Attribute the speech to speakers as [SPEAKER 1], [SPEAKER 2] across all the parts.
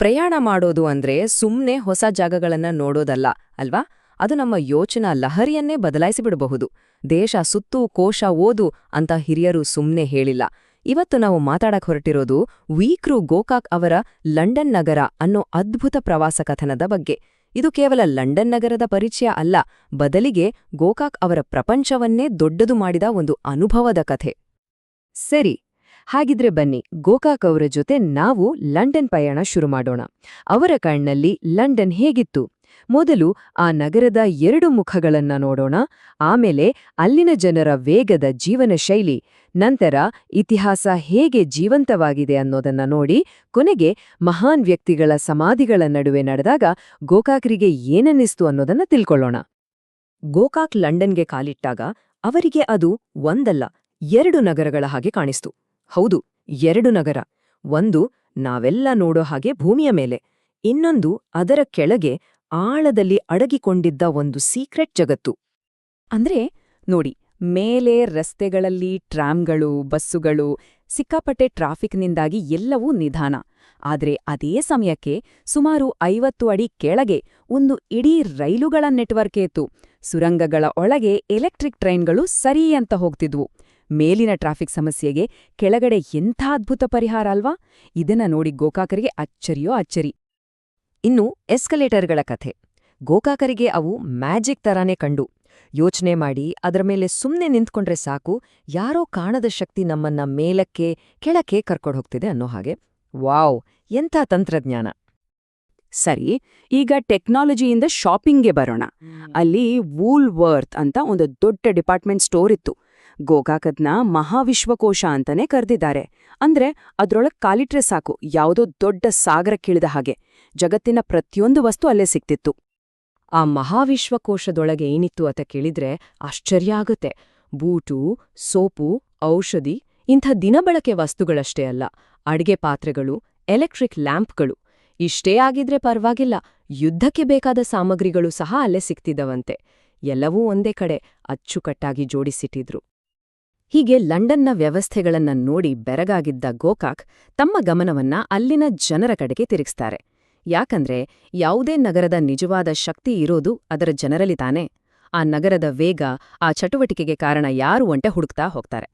[SPEAKER 1] ಪ್ರಯಾಣ ಮಾಡೋದು ಅಂದ್ರೆ ಸುಮ್ನೆ ಹೊಸ ಜಾಗಗಳನ್ನ ನೋಡೋದಲ್ಲ, ಅಲ್ವಾ? ಅದು ನಮ್ಮ ಯೋಚನಾ ಲಹರಿಯನ್ನೇ ಬದಲಾಯಿಸಿಬಿಡಬಹುದು. ದೇಶ ಸುತ್ತು ಕೋಶ ಓದು ಅಂತ ಹಿರಿಯರು ಸುಮ್ನೆ ಹೇಳಿಲ್ಲ. ಇವತ್ತು ನಾವು ಮಾತಾಡಕ್ ಹೊರಟಿರೋದು ವೀಕ್ರು ಗೋಕಾಕ್ ಅವರ ಲಂಡನ್ ನಗರ ಅನ್ನೋ ಅದ್ಭುತ ಪ್ರವಾಸ ಕಥನದ ಬಗ್ಗೆ. ಇದು ಕೇವಲ ಲಂಡನ್ ನಗರದ ಪರಿಚಯ ಅಲ್ಲ, ಬದಲಿಗೆ ಗೋಕಾಕ್ ಅವರ ಪ್ರಪಂಚವನ್ನೇ ದೊಡ್ಡದು ಮಾಡಿದ ಒಂದು ಅನುಭವದ ಕಥೆ. ಸರಿ ಹಾಗಿದ್ರೆ ಬನ್ನಿ, ಗೋಕಾಕ್ ಅವರ ಜೊತೆ ನಾವು ಲಂಡನ್ ಪಯಣ ಶುರು ಮಾಡೋಣ. ಅವರ ಕಣ್ಣಲ್ಲಿ ಲಂಡನ್ ಹೇಗಿತ್ತು? ಮೊದಲು ಆ ನಗರದ ಎರಡು ಮುಖಗಳನ್ನ ನೋಡೋಣ, ಆಮೇಲೆ ಅಲ್ಲಿನ ಜನರ ವೇಗದ ಜೀವನ ಶೈಲಿ, ನಂತರ ಇತಿಹಾಸ ಹೇಗೆ ಜೀವಂತವಾಗಿದೆ ಅನ್ನೋದನ್ನ ನೋಡಿ, ಕೊನೆಗೆ ಮಹಾನ್ ವ್ಯಕ್ತಿಗಳ ಸಮಾಧಿಗಳ ನಡುವೆ ನಡೆದಾಗ ಗೋಕಾಕ್ರಿಗೆ ಏನನ್ನಿಸ್ತು ಅನ್ನೋದನ್ನ ತಿಳ್ಕೊಳ್ಳೋಣ. ಗೋಕಾಕ್ ಲಂಡನ್ಗೆ ಕಾಲಿಟ್ಟಾಗ ಅವರಿಗೆ ಅದು ಒಂದಲ್ಲ, ಎರಡು ನಗರಗಳ ಹಾಗೆ ಕಾಣಿಸ್ತು. ಹೌದು, ಎರಡು ನಗರ. ಒಂದು ನಾವೆಲ್ಲ ನೋಡೋ ಹಾಗೆ ಭೂಮಿಯ ಮೇಲೆ. ಇನ್ನೊಂದು ಅದರ ಕೆಳಗೆ ಆಳದಲ್ಲಿ ಅಡಗಿಕೊಂಡಿದ್ದ ಒಂದು ಸೀಕ್ರೆಟ್ ಜಗತ್ತು. ಅಂದ್ರೆ ನೋಡಿ, ಮೇಲೆ ರಸ್ತೆಗಳಲ್ಲಿ ಟ್ರಾಮ್ಗಳು, ಬಸ್ಸುಗಳು, ಸಿಕ್ಕಾಪಟ್ಟೆ ಟ್ರಾಫಿಕ್ನಿಂದಾಗಿ ಎಲ್ಲವೂ ನಿಧಾನ. ಆದ್ರೆ ಅದೇ ಸಮಯಕ್ಕೆ ಸುಮಾರು ಐವತ್ತು ಅಡಿ ಕೆಳಗೆ ಒಂದು ಇಡೀ ರೈಲುಗಳ ನೆಟ್ವರ್ಕ್ ಇತ್ತು. ಸುರಂಗಗಳ ಒಳಗೆ ಎಲೆಕ್ಟ್ರಿಕ್ ಟ್ರೈನ್ಗಳು ಸರಿ ಅಂತ ಹೋಗ್ತಿದ್ವು. ಮೇಲಿನ ಟ್ರಾಫಿಕ್ ಸಮಸ್ಯೆಗೆ ಕೆಳಗಡೆ ಎಂಥ ಅದ್ಭುತ ಪರಿಹಾರ ಅಲ್ವಾ? ಇದನ್ನ ನೋಡಿ ಗೋಕಾಕರಿಗೆ ಅಚ್ಚರಿಯೋ ಅಚ್ಚರಿ. ಇನ್ನು ಎಸ್ಕಲೇಟರ್ಗಳ ಕಥೆ. ಗೋಕಾಕರಿಗೆ ಅವು ಮ್ಯಾಜಿಕ್ ತರಾನೇ ಕಂಡು. ಯೋಚನೆ ಮಾಡಿ ಅದರ ಮೇಲೆ ಸುಮ್ಮನೆ ನಿಂತ್ಕೊಂಡ್ರೆ ಸಾಕು, ಯಾರೋ ಕಾಣದ ಶಕ್ತಿ ನಮ್ಮನ್ನ ಮೇಲಕ್ಕೆ, ಕೆಳಕ್ಕೆ ಕರ್ಕೊಂಡು ಹೋಗ್ತಿದೆ ಅನ್ನೋ ಹಾಗೆ. ವಾವ್, ಎಂಥ ತಂತ್ರಜ್ಞಾನ.
[SPEAKER 2] ಸರಿ, ಈಗ ಟೆಕ್ನಾಲಜಿಯಿಂದ ಶಾಪಿಂಗ್ಗೆ ಬರೋಣ. ಅಲ್ಲಿ ವೂಲ್ ವರ್ತ್ ಅಂತ ಒಂದು ದೊಡ್ಡ ಡಿಪಾರ್ಟ್ಮೆಂಟ್ ಸ್ಟೋರ್ ಇತ್ತು. ಗೋಕಾಕದ್ನ ಮಹಾವಿಶ್ವಕೋಶ ಅಂತಾನೆ ಕರೆದಿದ್ದಾರೆ. ಅಂದ್ರೆ ಅದ್ರೊಳಗ್ ಕಾಲಿಟ್ರೆ ಸಾಕು, ಯಾವುದೋ ದೊಡ್ಡ ಸಾಗರಕ್ಕಿಳಿದ ಹಾಗೆ. ಜಗತ್ತಿನ ಪ್ರತಿಯೊಂದು ವಸ್ತು ಅಲ್ಲೇ ಸಿಕ್ತಿತ್ತು.
[SPEAKER 1] ಆ ಮಹಾವಿಶ್ವಕೋಶದೊಳಗೆ ಏನಿತ್ತು ಅಂತ ಕೇಳಿದ್ರೆ ಆಶ್ಚರ್ಯ ಆಗುತ್ತೆ. ಬೂಟು, ಸೋಪು, ಔಷಧಿ, ಇಂಥ ದಿನಬಳಕೆ ವಸ್ತುಗಳಷ್ಟೇ ಅಲ್ಲ. ಅಡಿಗೆ ಪಾತ್ರೆಗಳು, ಎಲೆಕ್ಟ್ರಿಕ್ ಲ್ಯಾಂಪ್ಗಳು. ಇಷ್ಟೇ ಆಗಿದ್ರೆ ಪರವಾಗಿಲ್ಲ, ಯುದ್ಧಕ್ಕೆ ಬೇಕಾದ ಸಾಮಗ್ರಿಗಳು ಸಹ ಅಲ್ಲೇ ಸಿಕ್ತಿದ್ದವಂತೆ. ಎಲ್ಲವೂ ಒಂದೇ ಕಡೆ ಅಚ್ಚುಕಟ್ಟಾಗಿ ಜೋಡಿಸಿಟ್ಟಿದ್ರು. ಹೀಗೆ ಲಂಡನ್ನ ವ್ಯವಸ್ಥೆಗಳನ್ನ ನೋಡಿ ಬೆರಗಾಗಿದ್ದ ಗೋಕಾಕ್ ತಮ್ಮ ಗಮನವನ್ನ ಅಲ್ಲಿನ ಜನರ ಕಡೆಗೆ ತಿರುಗಿಸ್ತಾರೆ. ಯಾಕಂದ್ರೆ ಯಾವುದೇ ನಗರದ ನಿಜವಾದ ಶಕ್ತಿ ಇರೋದು ಅದರ ಜನರಲ್ಲಿ ತಾನೇ. ಆ ನಗರದ ವೇಗ, ಆ ಚಟುವಟಿಕೆಗೆ ಕಾರಣ ಯಾರು ಒಂಟೆ ಹುಡುಕ್ತಾ ಹೋಗ್ತಾರೆ.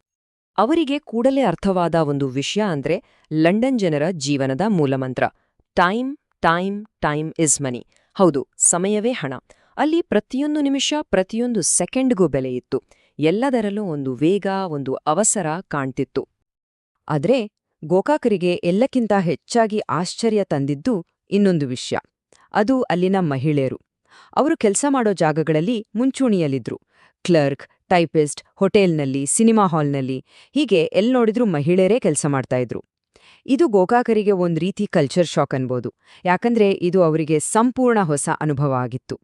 [SPEAKER 1] ಅವರಿಗೆ ಕೂಡಲೇ ಅರ್ಥವಾದ ಒಂದು ವಿಷಯ ಅಂದ್ರೆ ಲಂಡನ್ ಜನರ ಜೀವನದ ಮೂಲಮಂತ್ರ. Time time time is money ಹೌದು, ಸಮಯವೇ ಹಣ. ಅಲ್ಲಿ ಪ್ರತಿಯೊಂದು ನಿಮಿಷ ಪ್ರತಿಯೊಂದು ಸೆಕೆಂಡ್ಗೂ ಬೆಲೆ ಇತ್ತು. ಎಲ್ಲದರಲ್ಲೂ ಒಂದು ವೇಗ, ಒಂದು ಅವಸರ ಕಾಣ್ತಿತ್ತು. ಆದ್ರೆ ಗೋಕಾಕರಿಗೆ ಎಲ್ಲಕ್ಕಿಂತ ಹೆಚ್ಚಾಗಿ ಆಶ್ಚರ್ಯ ತಂದಿದ್ದು ಇನ್ನೊಂದು ವಿಷಯ. ಅದು ಅಲ್ಲಿನ ಮಹಿಳೆಯರು. ಅವರು ಕೆಲಸ ಮಾಡೋ ಜಾಗಗಳಲ್ಲಿ ಮುಂಚೂಣಿಯಲ್ಲಿದ್ರು. ಕ್ಲರ್ಕ್, ಟೈಪಿಸ್ಟ್, ಹೋಟೆಲ್ನಲ್ಲಿ, ಸಿನಿಮಾ ಹಾಲ್ನಲ್ಲಿ, ಹೀಗೆ ಎಲ್ಲಿ ನೋಡಿದ್ರೂ ಮಹಿಳೆಯರೇ ಕೆಲಸ ಮಾಡ್ತಾ ಇದ್ರು. ಇದು ಗೋಕಾಕರಿಗೆ ಒಂದ್ ರೀತಿ ಕಲ್ಚರ್ ಶಾಕ್ ಅನ್ಬೋದು. ಯಾಕಂದ್ರೆ ಇದು ಅವರಿಗೆ ಸಂಪೂರ್ಣ ಹೊಸ ಅನುಭವ ಆಗಿತ್ತು.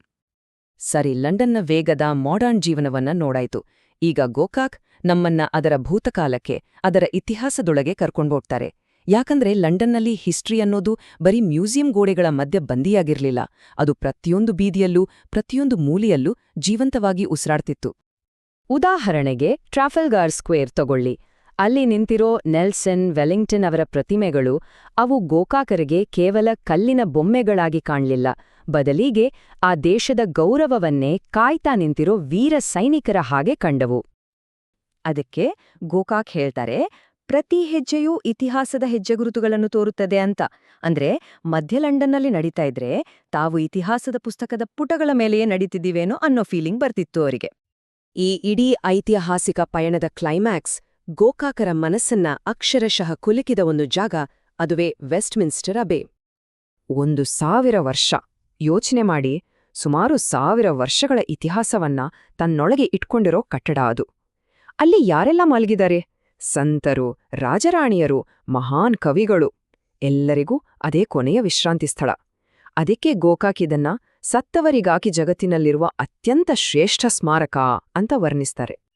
[SPEAKER 1] ಸರಿ, ಲಂಡನ್ನ ವೇಗದ ಮಾಡರ್ನ್ ಜೀವನವನ್ನ ನೋಡಾಯ್ತು. ಈಗ ಗೋಕಾಕ್ ನಮ್ಮನ್ನ ಅದರ ಭೂತಕಾಲಕ್ಕೆ, ಅದರ ಇತಿಹಾಸದೊಳಗೆ ಕರ್ಕೊಂಡ್ಬೋಗ್ತಾರೆ ಯಾಕಂದ್ರೆ ಲಂಡನ್ನಲ್ಲಿ ಹಿಸ್ಟ್ರಿ ಅನ್ನೋದು ಬರೀ ಮ್ಯೂಸಿಯಂ ಗೋಡೆಗಳ ಮಧ್ಯ ಬಂದಿಯಾಗಿರ್ಲಿಲ್ಲ. ಅದು ಪ್ರತಿಯೊಂದು ಬೀದಿಯಲ್ಲೂ, ಪ್ರತಿಯೊಂದು ಮೂಲೆಯಲ್ಲೂ ಜೀವಂತವಾಗಿ ಉಸಿರಾಡ್ತಿತ್ತು. ಉದಾಹರಣೆಗೆ, ಟ್ರಾಫಲ್ಗಾರ್ ಸ್ಕ್ವೇರ್ ತಗೊಳ್ಳಿ. ಅಲ್ಲಿ ನಿಂತಿರೋ ನೆಲ್ಸನ್ ವೆಲ್ಲಿಂಗ್ಟನ್ ಅವರ ಪ್ರತಿಮೆಗಳು ಅವು ಗೋಕಾಕರಿಗೆ ಕೇವಲ ಕಲ್ಲಿನ ಬೊಮ್ಮೆಗಳಾಗಿ ಕಾಣಲಿಲ್ಲ. ಬದಲಿಗೆ ಆ ದೇಶದ ಗೌರವವನ್ನೇ ಕಾಯ್ತಾ ನಿಂತಿರೋ ವೀರ ಸೈನಿಕರ ಹಾಗೆ ಕಂಡವು. ಅದಕ್ಕೆ ಗೋಕಾಕ್ ಹೇಳ್ತಾರೆ, ಪ್ರತಿ ಹೆಜ್ಜೆಯೂ ಇತಿಹಾಸದ ಹೆಜ್ಜೆಗುರುತುಗಳನ್ನು ತೋರುತ್ತದೆ ಅಂತ. ಅಂದ್ರೆ ಮಧ್ಯ ಲಂಡನ್ನಲ್ಲಿ ನಡೀತಾ ಇದ್ರೆ ತಾವು ಇತಿಹಾಸದ ಪುಸ್ತಕದ ಪುಟಗಳ ಮೇಲೆಯೇ ನಡೀತಿದ್ದೀವೇನೋ ಅನ್ನೋ ಫೀಲಿಂಗ್ ಬರ್ತಿತ್ತು ಅವರಿಗೆ. ಈ ಇಡೀ ಐತಿಹಾಸಿಕ ಪಯಣದ ಕ್ಲೈಮ್ಯಾಕ್ಸ್ ಗೋಕಾಕರ ಮನಸ್ಸನ್ನ ಅಕ್ಷರಶಃ ಕುಲುಕಿದ ಒಂದು ಜಾಗ, ಅದುವೇ ವೆಸ್ಟ್ಮಿನ್ಸ್ಟರ್ ಅಬೆ. ಒಂದು ಸಾವಿರ ವರ್ಷ. ಯೋಚನೆ ಮಾಡಿ, ಸುಮಾರು ಸಾವಿರ ವರ್ಷಗಳ ಇತಿಹಾಸವನ್ನ ತನ್ನೊಳಗೆ ಇಟ್ಕೊಂಡಿರೋ ಕಟ್ಟಡ ಅದು. ಅಲ್ಲಿ ಯಾರೆಲ್ಲ ಮಲಗಿದ್ದಾರೆ? ಸಂತರು, ರಾಜರಾಣಿಯರು, ಮಹಾನ್ ಕವಿಗಳು. ಎಲ್ಲರಿಗೂ ಅದೇ ಕೊನೆಯ ವಿಶ್ರಾಂತಿ ಸ್ಥಳ. ಅದಕ್ಕೆ ಗೋಕಾಕಿದನ್ನ ಸತ್ತವರಿಗಾಕಿ ಜಗತ್ತಿನಲ್ಲಿರುವ ಅತ್ಯಂತ ಶ್ರೇಷ್ಠ ಸ್ಮಾರಕ ಅಂತ ವರ್ಣಿಸ್ತಾರೆ.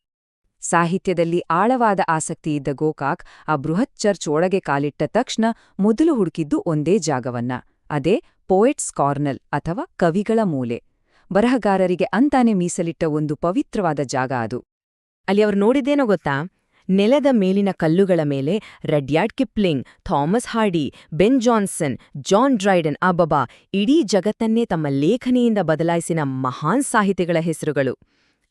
[SPEAKER 1] ಸಾಹಿತ್ಯದಲ್ಲಿ ಆಳವಾದ ಆಸಕ್ತಿ ಇದ್ದ ಗೋಕಾಕ್ ಆ ಬೃಹತ್ ಚರ್ಚ್ ಒಳಗೆ ಕಾಲಿಟ್ಟ ತಕ್ಷಣ ಮೊದಲು ಹುಡುಕಿದ್ದು ಒಂದೇ ಜಾಗವನ್ನ, ಅದೇ ಪೋಯೆಟ್ಸ್ ಕಾರ್ನಲ್ ಅಥವಾ ಕವಿಗಳ ಮೂಲೆ. ಬರಹಗಾರರಿಗೆ ಅಂತಾನೆ ಮೀಸಲಿಟ್ಟ ಒಂದು ಪವಿತ್ರವಾದ ಜಾಗ ಅದು. ಅಲ್ಲಿ ಅವರು ನೋಡಿದ್ದೇನೋ ಗೊತ್ತಾ? ನೆಲದ ಮೇಲಿನ ಕಲ್ಲುಗಳ ಮೇಲೆ Rudyard Kipling, Thomas Hardy, Ben Jonson, John Dryden ಅಬಬಾ ಇಡೀ ಜಗತ್ತನ್ನೇ ತಮ್ಮ ಲೇಖನೆಯಿಂದ ಬದಲಾಯಿಸಿನ ಮಹಾನ್ ಸಾಹಿತಿಗಳ ಹೆಸರುಗಳು.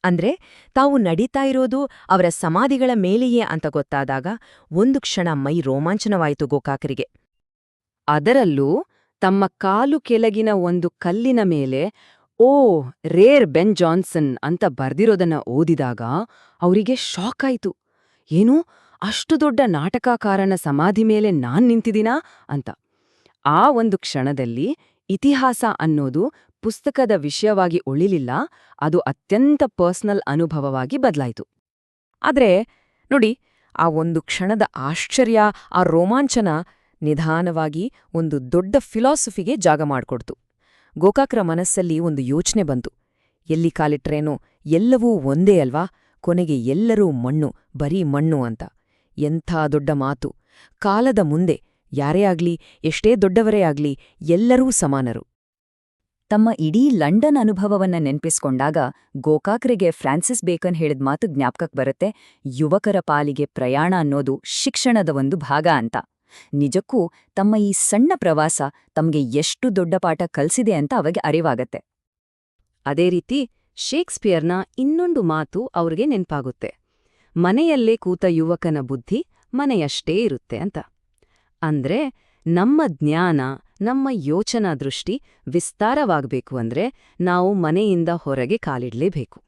[SPEAKER 1] ಅಂದ್ರೆ ತಾವು ನಡೀತಾ ಇರೋದು ಅವರ ಸಮಾಧಿಗಳ ಮೇಲೆಯೇ ಅಂತ ಗೊತ್ತಾದಾಗ ಒಂದು ಕ್ಷಣ ಮೈ ರೋಮಾಂಚನವಾಯಿತು ಗೋಕಾಕರಿಗೆ.
[SPEAKER 2] ಅದರಲ್ಲೂ ತಮ್ಮ ಕಾಲು ಕೆಳಗಿನ ಒಂದು ಕಲ್ಲಿನ ಮೇಲೆ, ಓ, ರೇರ್ ಬೆನ್ ಜಾನ್ಸನ್ ಅಂತ ಬರ್ದಿರೋದನ್ನ ಓದಿದಾಗ ಅವರಿಗೆ ಶಾಕ್ ಆಯಿತು ಏನು, ಅಷ್ಟು ದೊಡ್ಡ ನಾಟಕಕಾರನ ಸಮಾಧಿ ಮೇಲೆ ನಾನ್ ನಿಂತಿದ್ದೀನಾ? ಅಂತ. ಆ ಒಂದು ಕ್ಷಣದಲ್ಲಿ ಇತಿಹಾಸ ಅನ್ನೋದು ಪುಸ್ತಕದ ವಿಷಯವಾಗಿ ಉಳಿಲಿಲ್ಲ, ಅದು ಅತ್ಯಂತ ಪರ್ಸನಲ್ ಅನುಭವವಾಗಿ ಬದಲಾಯಿತು.
[SPEAKER 1] ಆದರೆ, ನೋಡಿ, ಆ ಒಂದು ಕ್ಷಣದ ಆಶ್ಚರ್ಯ, ಆ ರೋಮಾಂಚನ ನಿಧಾನವಾಗಿ ಒಂದು ದೊಡ್ಡ ಫಿಲಾಸಫಿಗೆ ಜಾಗ ಮಾಡಿಕೊಡ್ತು. ಗೋಕಾಕ್ರ ಮನಸ್ಸಲ್ಲಿ ಒಂದು ಯೋಚನೆ ಬಂತು. ಎಲ್ಲಿ ಕಾಲಿಟ್ರೇನೋ ಎಲ್ಲವೂ ಒಂದೇ ಅಲ್ವಾ? ಕೊನೆಗೆ ಎಲ್ಲರೂ ಮಣ್ಣು, ಬರೀ ಮಣ್ಣು ಅಂತ. ಎಂಥ ದೊಡ್ಡ ಮಾತು. ಕಾಲದ ಮುಂದೆ ಯಾರೇ ಆಗ್ಲಿ, ಎಷ್ಟೇ ದೊಡ್ಡವರೇ ಆಗ್ಲಿ, ಎಲ್ಲರೂ ಸಮಾನರು.
[SPEAKER 3] ತಮ್ಮ ಇಡೀ ಲಂಡನ್ ಅನುಭವವನ್ನ ನೆನ್ಪಿಸ್ಕೊಂಡಾಗ ಗೋಕಾಕ್ರಿಗೆ ಫ್ರಾನ್ಸಿಸ್ ಬೇಕನ್ ಹೇಳಿದ ಮಾತು ಜ್ಞಾಪಕಕ್ಕೆ ಬರುತ್ತೆ, ಯುವಕರ ಪಾಲಿಗೆ ಪ್ರಯಾಣ ಅನ್ನೋದು ಶಿಕ್ಷಣದ ಒಂದು ಭಾಗ ಅಂತ. ನಿಜಕ್ಕೂ ತಮ್ಮ ಈ ಸಣ್ಣ ಪ್ರವಾಸ ತಮಗೆ ಎಷ್ಟು ದೊಡ್ಡ ಪಾಠ ಕಲ್ಸಿದೆ ಅಂತ ಅವಾಗ ಅರಿವಾಗತ್ತೆ.
[SPEAKER 2] ಅದೇ ರೀತಿ ಶೇಕ್ಸ್ಪಿಯರ್ನ ಇನ್ನೊಂದು ಮಾತು ಅವ್ರಿಗೆ ನೆನ್ಪಾಗುತ್ತೆ. ಮನೆಯಲ್ಲೇ ಕೂತ ಯುವಕನ ಬುದ್ಧಿ ಮನೆಯಷ್ಟೇ ಇರುತ್ತೆ ಅಂತ. ಅಂದ್ರೆ ನಮ್ಮ ಜ್ಞಾನ ನಮ್ಮ ಯೋಚನಾ ದೃಷ್ಟಿ ವಿಸ್ತಾರವಾಗಬೇಕು ಅಂದ್ರೆ ನಾವು ಮನೆಯಿಂದ ಹೊರಗೆ ಕಾಲಿಡಲೇಬೇಕು.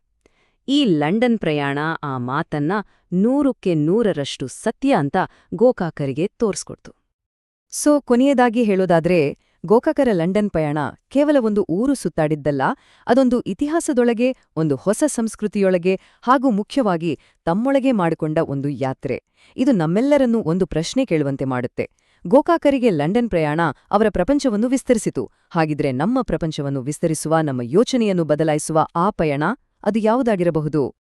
[SPEAKER 2] ಈ ಲಂಡನ್ ಪ್ರಯಾಣ ಆ ಮಾತನ್ನ ನೂರಕ್ಕೆ ನೂರರಷ್ಟು ಸತ್ಯ ಅಂತ ಗೋಕಾಕರಿಗೆ ತೋರಿಸ್ಕೊಡ್ತು.
[SPEAKER 1] ಸೊ, ಕೊನೆಯದಾಗಿ ಹೇಳೋದಾದ್ರೆ, ಗೋಕಾಕರ ಲಂಡನ್ ಪ್ರಯಾಣ ಕೇವಲ ಒಂದು ಊರು ಸುತ್ತಾಡಿದ್ದಲ್ಲ, ಅದೊಂದು ಇತಿಹಾಸದೊಳಗೆ, ಒಂದು ಹೊಸ ಸಂಸ್ಕೃತಿಯೊಳಗೆ ಹಾಗೂ ಮುಖ್ಯವಾಗಿ ತಮ್ಮೊಳಗೆ ಮಾಡಿಕೊಂಡ ಒಂದು ಯಾತ್ರೆ. ಇದು ನಮ್ಮೆಲ್ಲರನ್ನೂ ಒಂದು ಪ್ರಶ್ನೆ ಕೇಳುವಂತೆ ಮಾಡುತ್ತೆ. ಗೋಕಾಕರಿಗೆ ಲಂಡನ್ ಪ್ರಯಾಣ ಅವರ ಪ್ರಪಂಚವನ್ನು ವಿಸ್ತರಿಸಿತು. ಹಾಗಿದ್ರೆ ನಮ್ಮ ಪ್ರಪಂಚವನ್ನು ವಿಸ್ತರಿಸುವ, ನಮ್ಮ ಯೋಚನೆಯನ್ನು ಬದಲಾಯಿಸುವ ಆ ಪಯಣ ಅದು ಯಾವುದಾಗಿರಬಹುದು?